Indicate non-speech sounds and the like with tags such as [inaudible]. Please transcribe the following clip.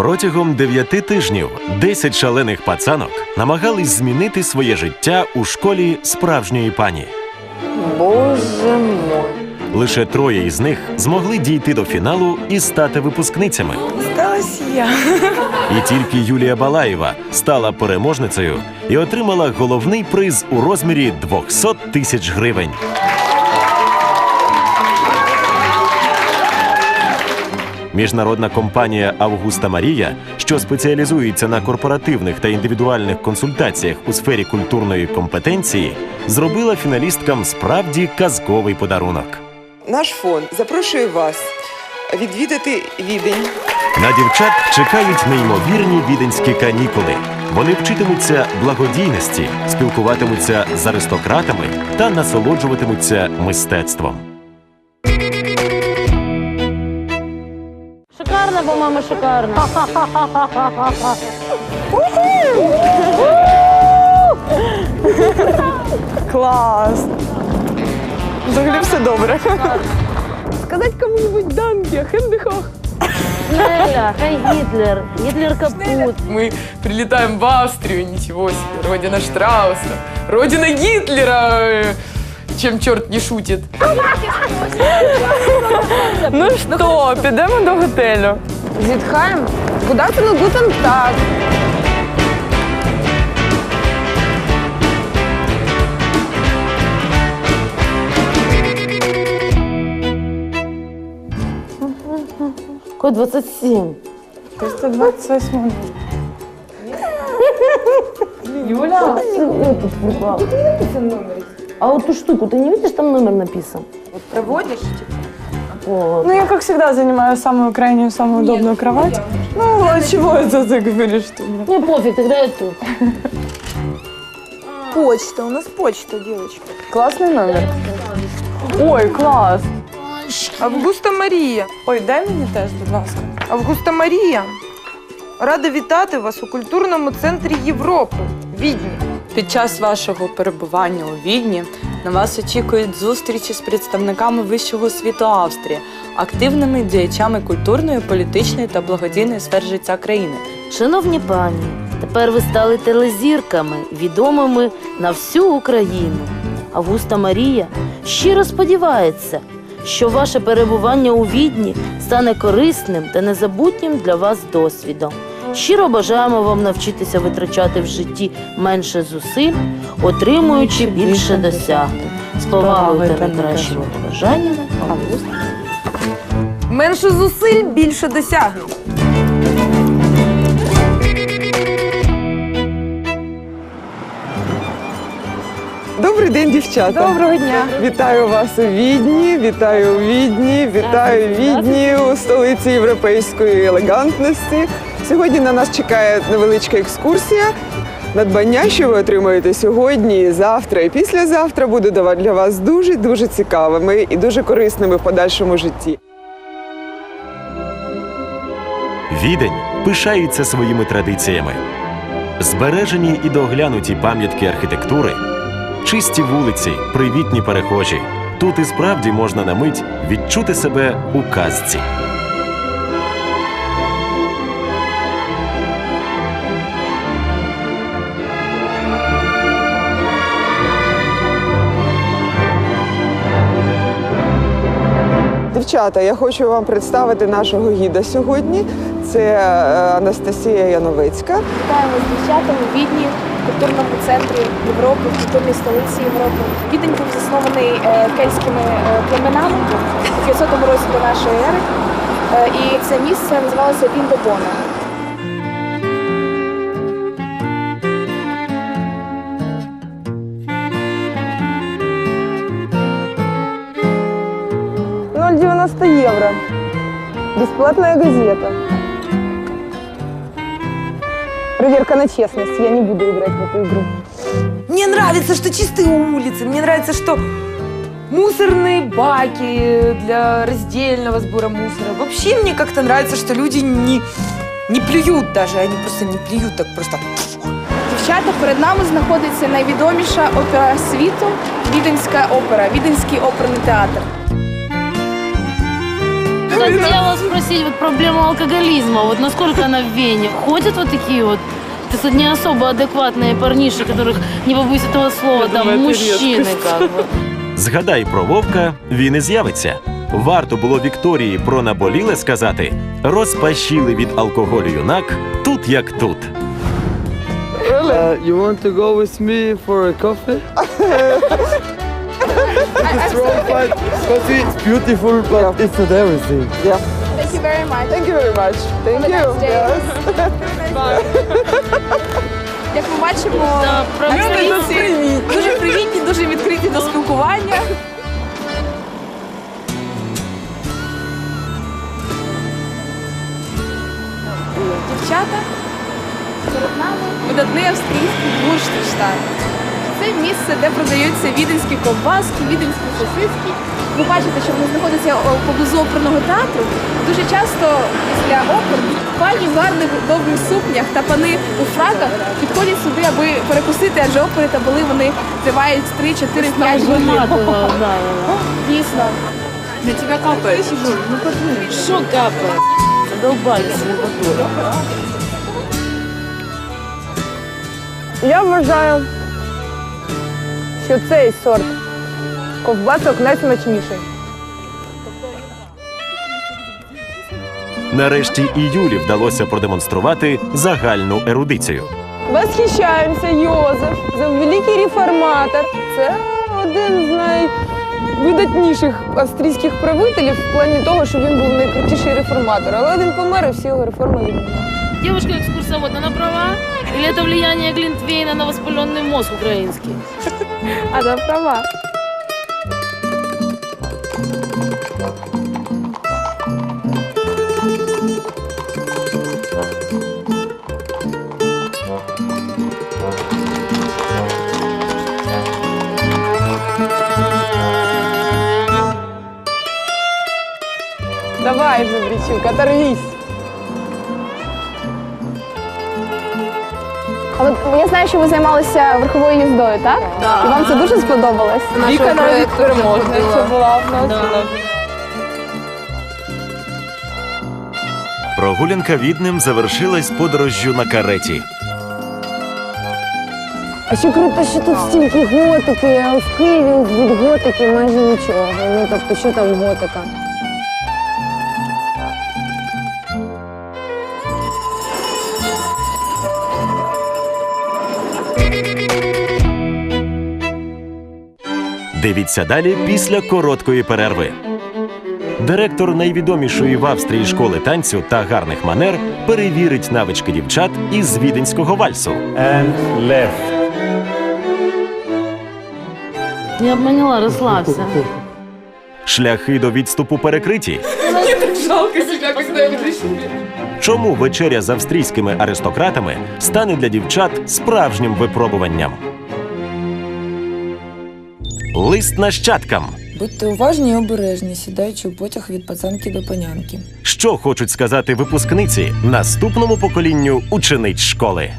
Протягом дев'яти тижнів 10 шалених пацанок намагались змінити своє життя у школі справжньої пані. Боже мой. Лише троє із них змогли дійти до фіналу і стати випускницями. Осталась я. І тільки Юлія Балаєва стала переможницею і отримала головний приз у розмірі 200 тисяч гривень. Міжнародна компанія Августа Марія, що спеціалізується на корпоративних та індивідуальних консультаціях у сфері культурної компетенції, зробила фіналісткам справді казковий подарунок. Наш фонд запрошує вас відвідати відень. На дівчат чекають неймовірні віденські канікули. Вони вчитимуться благодійності, спілкуватимуться з аристократами та насолоджуватимуться мистецтвом. Шикарно, по-моему, шикарно. Клас! Взагалі все добре. Сказати кому-нибудь данки, хендихох. Неля, хай Гитлер. Гитлер капут. Мы прилетаем в Австрию, ничего себе, родина Штрауса, родина Гитлера, э, чем черт не шутит. [laughs] Ну що, підемо до готелю. Зітхаємо? Куди ти ну гутен так? Код 27. 328. Юля? Этот припал. А вот эту штуку ты не видишь, там номер написан? Проводиш? Вот. Ну, я, как всегда, занимаю самую крайнюю, самую удобную кровать. Ну, а чего это ты говоришь, что нет? Мне пофиг, тогда я тут. [laughs] Почта, у нас почта, девочка. Классный номер. Ой, класс. Августа Марія. Ой, дай мені теж, будь ласка. Августа Марія. Рада вітати вас у культурному центрі Європи. Відні. Під час вашого перебування у Відні на вас очікують зустрічі з представниками вищого світу Австрії, активними діячами культурної, політичної та благодійної сфер життя країни. Шановні пані, тепер ви стали телезірками, відомими на всю Україну. Августа Марія щиро сподівається, що ваше перебування у Відні стане корисним та незабутнім для вас досвідом. Щиро бажаємо вам навчитися витрачати в житті менше зусиль, отримуючи більше досягнень. З повагою та найкращими побажаннями, Менше зусиль, більше досягнень. Добрий день, дівчата. Доброго дня. Вітаю вас у Відні, вітаю у Відні, вітаю у Відні у столиці європейської елегантності. Сьогодні на нас чекає невеличка екскурсія. Надбання, що ви отримаєте сьогодні, завтра і післязавтра, буде для вас дуже дуже цікавими і дуже корисними в подальшому житті. Відень пишається своїми традиціями. Збережені і доглянуті пам'ятки архітектури, чисті вулиці, привітні перехожі. Тут і справді можна на мить відчути себе у казці. Дівчата, я хочу вам представити нашого гіда сьогодні. Це е, Анастасія Яновицька. Вітаємо з дівчатами в Відні, культурному центрі Європи, в культурній столиці Європи. Відень був заснований е, кельтськими е, племенами у 500 році до нашої ери. І це місце називалося Віндобона. 90 евро. Бесплатная газета. Проверка на честность. Я не буду играть в эту игру. Мне нравится, что чистые улицы, мне нравится, что мусорные баки для раздельного сбора мусора. Вообще мне как-то нравится, что люди не, не плюют даже, они просто не плюют так просто. Дівчата, перед нами знаходиться найвідоміша опера світу Віденська опера, Віденський оперний театр. хотела спросить вот проблему алкоголизма. Вот насколько она в Вене? Ходят вот такие вот то есть не особо адекватные парниши, которых, не побоюсь этого слова, там, мужчины как бы. Згадай про вовка, він і з'явиться. Варто було Вікторії про наболіле сказати, розпашіли від алкоголю юнак тут як тут. Uh, you want to go with me for a coffee? [laughs] it's wrong, but coffee is beautiful, but it's not everything. Thank you very much. Thank you very much. Thank you. Як ми бачимо, австрійці дуже привітні, дуже відкриті до спілкування. Дівчата, перед нами видатний австрійський бурштштайн. Це місце, де продаються віденські ковбаски, віденські сосиски. Ви бачите, що воно знаходиться поблизу оперного театру. Дуже часто після опер пані в гарних довгих сукнях та пани у фраках підходять сюди, аби перекусити, адже опери та були вони тривають 3, 4, 5 годин. Дійсно. На тебе капає. Что капает? Задолбались репатура. Я вважаю, що цей сорт ковбасок найсмачніший. Нарешті і Юлі вдалося продемонструвати загальну ерудицію. Восхищаємося, Йозеф, за великий реформатор. Це один з найвидатніших австрійських правителів в плані того, що він був найкрутіший реформатор. Але він помер і всі його реформи відмінили. Девушка экскурсовод, она права? Или это влияние Глинтвейна на воспаленный мозг украинский? [laughs] Вона права. Давай же, Брічук, оторвись. Але я знаю, що ви займалися верховою їздою, так? І вам це дуже сподобалось. Віка навіть переможниця була в нас. Прогулянка відним завершилась подорожжю на кареті. А ще круто, що тут стільки готики, а в Києві від готики майже нічого. Ну тобто, що там готика? Дивіться далі після короткої перерви. Директор найвідомішої в Австрії школи танцю та гарних манер перевірить навички дівчат із віденського вальсу. Не обманула, расслабься. Шляхи до відступу перекриті. Чому вечеря з австрійськими аристократами стане для дівчат справжнім випробуванням? Лист нащадкам. Будьте уважні і обережні, сідаючи у потяг від пацанки до панянки. Що хочуть сказати випускниці наступному поколінню учениць школи?